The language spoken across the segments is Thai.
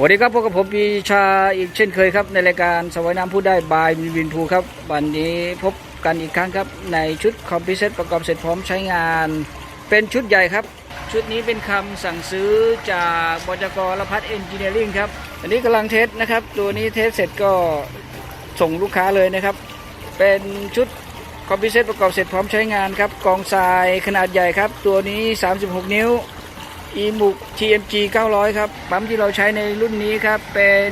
สวัสดีครับพบกับผมปีชาอีกเช่นเคยครับ ในรายการสวยน้ำพูดได้บายวินวินพูครับ วันนี้พบกันอีกครั้งครับ ในชุดคอมพิวเซตประกอบเสร็จพร้อมใช้งาน เป็นชุดใหญ่ครับ ชุดนี้เป็นคำสั่งซื้อจากบจกรพัฒน์เอนจิเนียริงครับ อันนี้กำลังเทสนะครับ ตัวนี้เทสเสร็จก็ส่งลูกค้าเลยนะครับ เป็นชุดคอมพิวเซตประกอบเสร็จพร้อมใช้งานครับกองทรายขนาดใหญ่ครับ ตัวนี้ 36 นิ้ว อีมุก TMG 900 ครับ ปั๊มที่เราใช้ในรุ่นนี้ครับ เป็น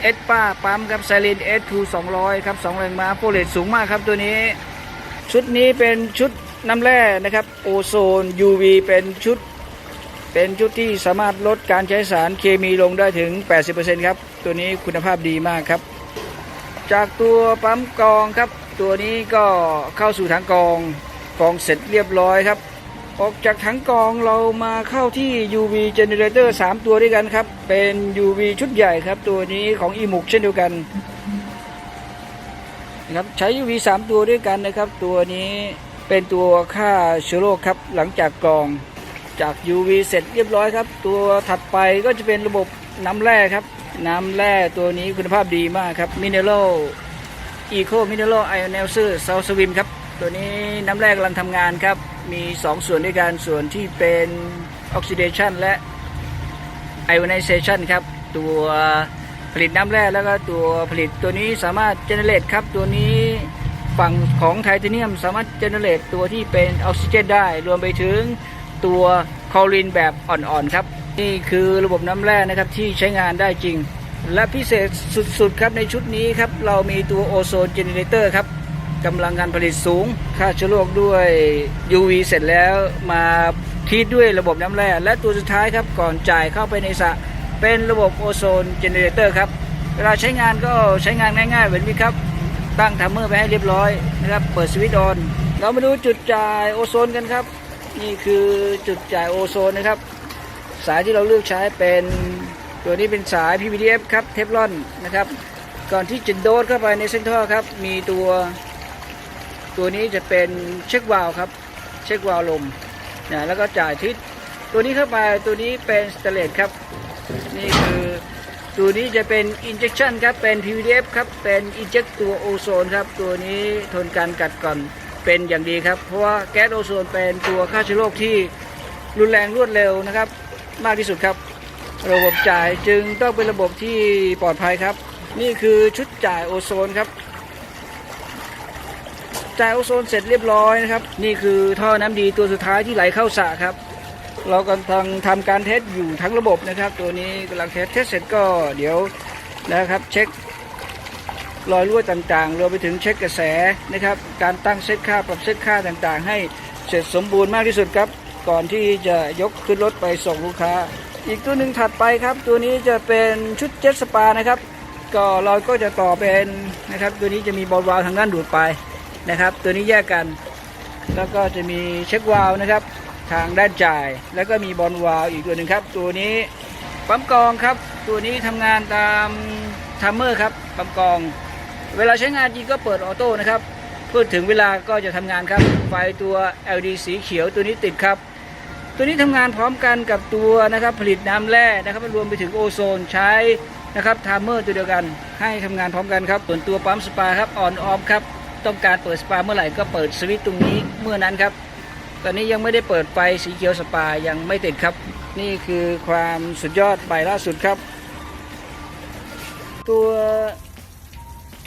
เอสป้าปั๊มครับไซเลนเอสทู200ครับ2แรงม้าโปรเลตสูงมากครับตัวนี้ ชุดนี้เป็นชุดน้ำแร่นะครับโอโซน UV เป็นชุด เป็นชุดที่สามารถลดการใช้สารเคมีลงได้ถึง 80%ครับ ตัวนี้คุณภาพดีมากครับ จากตัวปั๊มกองครับ ตัวนี้ก็เข้าสู่ถังกองกองเสร็จเรียบร้อยครับ ออกจากถังกองเรามาเข้าที่ UV generator 3 ตัวด้วยกันครับ เป็น UV ชุดใหญ่ครับ ตัวนี้ของอีมุกเช่นเดียวกันนะครับใช้ UV 3 ตัวด้วยกันนะครับ ตัวนี้เป็นตัวฆ่าเชื้อโรคครับ หลังจากกรองจาก UV เสร็จเรียบร้อยครับ ตัวถัดไปก็จะเป็นระบบน้ำแร่ครับ น้ำแร่ตัวนี้คุณภาพดีมากครับ Mineral Eco Mineral Ionoser s a l s w i m ครับ ตัวนี้น้ำแร่กำลังทำงานครับ มี2ส่วนด้วยกันส่วนที่เป็น Oxidation และ Ionization ครับ ตัวผลิตน้ำแร่แล้วก็ตัวผลิตตัวนี้สามารถ generate ครับตัวนี้ฝั่งของไทเทเนียมสามารถ generate ตัวที่เป็นออกซิเจนได้ รวมไปถึงตัวคอรีนแบบอ่อนๆครับ นี่คือระบบน้ำแร่นะครับที่ใช้งานได้จริง และพิเศษสุดๆครับในชุดนี้ครับเรามีตัวโอโซนเจเนเรเตอร์ครับ กำลังการผลิตสูงฆ่าเชื้อโรคด้วย UV เสร็จแล้วมาทีดด้วยระบบน้ำแร่และตัวสุดท้ายครับก่อนจ่ายเข้าไปในสระเป็นระบบโอโซนเจเนเรเตอร์ครับเวลาใช้งานก็ใช้งานง่ายๆเหมือนนี้ครับ ตั้งทัมเมอร์ไปให้เรียบร้อยนะครับเปิดสวิตช์ออนเรามาดูจุดจ่ายโอโซนกันครับ นี่คือจุดจ่ายโอโซนนะครับ สายที่เราเลือกใช้เป็นตัวนี้เป็นสาย PVDF ครับเทฟลอนนะครับ ก่อนที่จะโดดเข้าไปในเส้นท่อครับ มีตัว ตัวนี้จะเป็นเช็ควาล์ครับ เช็ควาล์ลมนะแล้วก็จ่ายทิศตัวนี้เข้าไปตัวนี้เป็นสเตเลตครับ นี่คือตัวนี้จะเป็น injection ครับ เป็น PVDF ครับ เป็น inject ตัวโอโซนครับ ตัวนี้ทนการกัดก่อนเป็นอย่างดีครับ เพราะว่าแก๊สโอโซนเป็นตัวฆ่าเชื้อโรคที่รุนแรงรวดเร็วนะครับ มากที่สุดครับ ระบบจ่ายจึงต้องเป็นระบบที่ปลอดภัยครับ นี่คือชุดจ่ายโอโซนครับ จ่ายโอโซนเสร็จเรียบร้อยนะครับ นี่คือท่อน้ำดีตัวสุดท้ายที่ไหลเข้าสระครับ เรากำลังทำการเทสอยู่ทั้งระบบนะครับ ตัวนี้กำลังเทสเทสเสร็จก็เดี๋ยวนะครับเช็ครอยรั่วต่างๆ รวมไปถึงเช็คกระแสนะครับ การตั้งเซตค่าปรับเซตค่าต่างๆ ให้เสร็จสมบูรณ์มากที่สุดครับ ก่อนที่จะยกขึ้นรถไปส่งลูกค้า อีกตัวหนึ่งถัดไปครับ ตัวนี้จะเป็นชุดเจ็ตสปานะครับ ก็เราก็จะต่อเป็นนะครับ ตัวนี้จะมีบอลวาล์วทางด้านดูดไป นะครับ ตัวนี้แยกกัน แล้วก็จะมีเช็ควาล์วนะครับ ทางด้านจ่าย แล้วก็มีบอลวาล์วอีกตัวหนึ่งครับ ตัวนี้ปั๊มกองครับ ตัวนี้ทำงานตามทัมเมอร์ครับปั๊มกอง เวลาใช้งานจริงก็เปิดออโต้นะครับพูดถึงเวลาก็จะทำงานครับ ไฟตัว LED สีเขียวตัวนี้ติดครับ ตัวนี้ทำงานพร้อมกันกับตัวนะครับผลิตน้ำแร่นะครับรวมไปถึงโอโซนใช้นะครับไทม์เมอร์ตัวเดียวกัน ให้ทำงานพร้อมกันครับส่วนตัวปั๊มสปาครับออนออฟครับ ต้องการเปิดสปาเมื่อไหร่ก็เปิดสวิตช์ตรงนี้เมื่อนั้นครับ ตอนนี้ยังไม่ได้เปิดไฟสีเขียวสปายังไม่ติดครับ นี่คือความสุดยอดใบล่าสุดครับ ตัว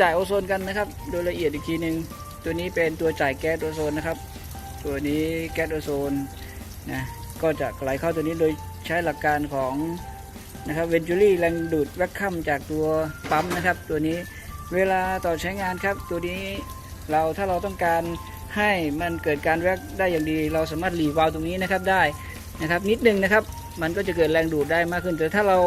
จ่ายโอโซนกันนะครับ โดยละเอียดอีกทีหนึ่งตัวนี้เป็นตัวจ่ายแก๊สโอโซนนะครับ ตัวนี้แก๊สโอโซนนะก็จะไหลเข้าตัวนี้โดยใช้หลักการของนะครับเวนจูรี่แรงดูดแวคคัมจากตัวปั๊มนะครับ ตัวนี้เวลาต่อใช้งานครับ ตัวนี้ เราถ้าเราต้องการให้มันเกิดการแวคได้อย่างดี เราสามารถหลีวาล์วตรงนี้นะครับได้นะครับนิดนึงนะครับมันก็จะเกิดแรงดูดได้มากขึ้น แต่ถ้าเรา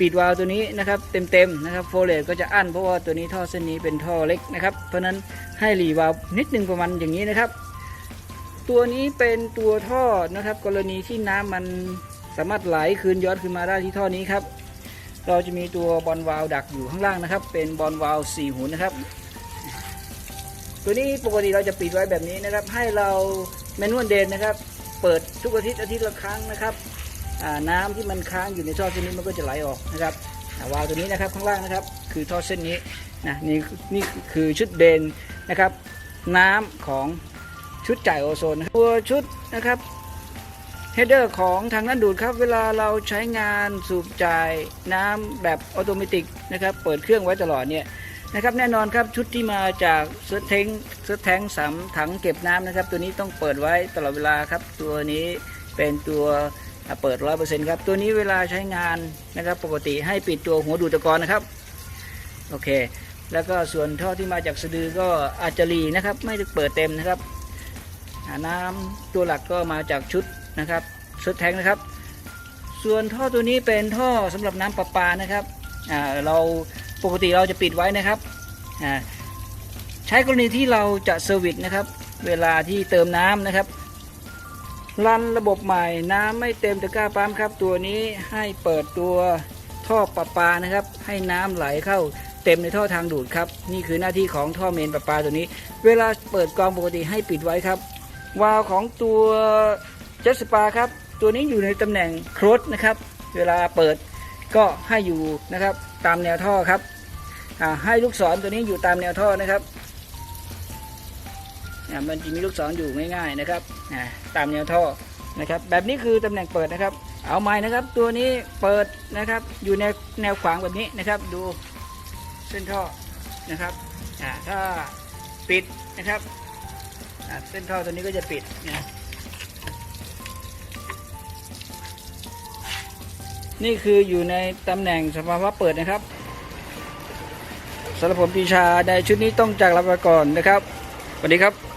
ปิดวาล์วตัวนี้นะครับเต็มๆนะครับโฟเลตก็จะอั้นเพราะว่าตัวนี้ท่อเส้นนี้เป็นท่อเล็กนะครับเพราะฉะนั้นให้หลีวาล์วนิดนึงประมาณอย่างนี้นะครับ ตัวนี้เป็นตัวท่อนะครับ กรณีที่น้ำมันสามารถไหลคืนย้อนคืนมาได้ที่ท่อนี้ครับเราจะมีตัวบอลวาล์วดักอยู่ข้างล่างนะครับ เป็นบอลวาล์วสี่หุนนะครับ ตัวนี้ปกติเราจะปิดไว้แบบนี้นะครับ ให้เราแมนนวลเดนนะครับ เปิดทุกอาทิตย์อาทิตย์ละครั้งนะครับน้ำที่มันค้างอยู่ในท่อเส้นนี้มันก็จะไหลออกนะครับวาล์วตัวนี้นะครับข้างล่างนะครับ คือท่อเส้นนี้นะนี่นี่คือชุดเดนนะครับ น้ำของชุดจ่ายโอโซนตัวชุดนะครับเฮดเดอร์ของทางนั้นดูดครับ เวลาเราใช้งานสูบจ่ายน้ำแบบออโตเมตินะครับ เปิดเครื่องไว้ตลอดเนี่ย นะครับแน่นอนครับชุดที่มาจากเสื้อเทงเสื้อแทงสามถังเก็บน้ำนะครับ ตัวนี้ต้องเปิดไว้ตลอดเวลาครับ ตัวนี้เป็นตัวเปิดร้อยเปอร์เซ็นต์ครับ ตัวนี้เวลาใช้งานนะครับ ปกติให้ปิดตัวหัวดูดตะกอนนะครับ โอเค แล้วก็ส่วนท่อที่มาจากสะดือก็อาจจะรีนะครับ ไม่ได้เปิดเต็มนะครับ น้ำตัวหลักก็มาจากชุดนะครับชุดแทงนะครับ ส่วนท่อตัวนี้เป็นท่อสำหรับน้ำประปานะครับเรา ปกติเราจะปิดไว้นะครับใช้กรณีที่เราจะเซอร์วิสนะครับ เวลาที่เติมน้ำนะครับรันระบบใหม่น้ำไม่เต็มตะกร้าปั๊มครับ ตัวนี้ให้เปิดตัวท่อประปานะครับ ให้น้ำไหลเข้าเต็มในท่อทางดูดครับ นี่คือหน้าที่ของท่อเมนประปาตัวนี้ เวลาเปิดกองปกติให้ปิดไว้ครับ วาล์วของตัวเจสปาครับ ตัวนี้อยู่ในตำแหน่งครสนะครับ เวลาเปิด ก็ให้อยู่นะครับตามแนวท่อครับให้ลูกศรตัวนี้อยู่ตามแนวท่อนะครับอ่ามันจะมีลูกศรอยู่ง่ายๆนะครับตามแนวท่อนะครับ แบบนี้คือตำแหน่งเปิดนะครับ เอาไม้นะครับ ตัวนี้เปิดนะครับ อยู่ในแนวขวางแบบนี้นะครับ ดูเส้นท่อนะครับถ้าปิดนะครับเส้นท่อตัวนี้ก็จะปิดนะ นี่คืออยู่ในตำแหน่งสภาวะเปิดนะครับสำหรับผมปีชาในชุดนี้ต้องจากลาไปก่อนนะครับสวัสดีครับ